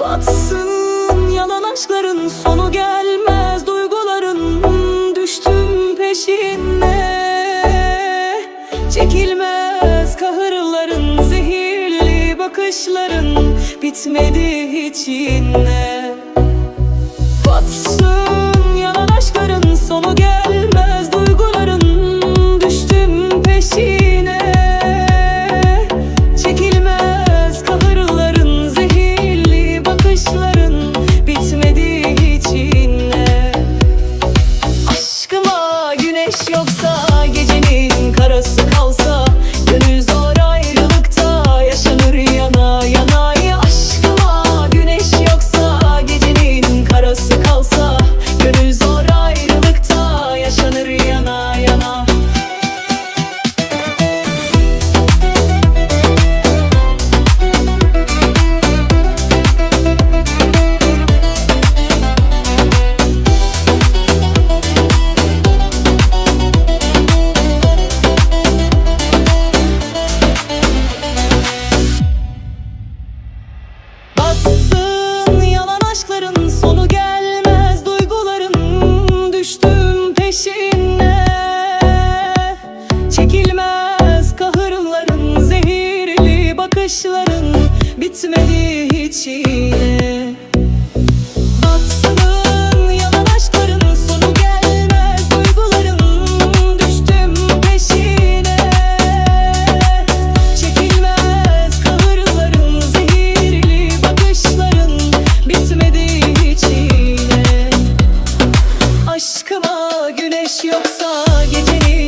batsın. Yalan aşkların sonu gelmez Duyguların düştüm peşine. Çekilmez kahırların Zehirli bakışların Bitmedi hiç yine. yoksa bakışların bitmedi hiç yine. Yalan aşkların sonu gelmez. Duyguların düştüm peşine. Çekilmez kahırların zehirli bakışların bitmedi hiç yine. Aşkıma güneş yoksa gecenin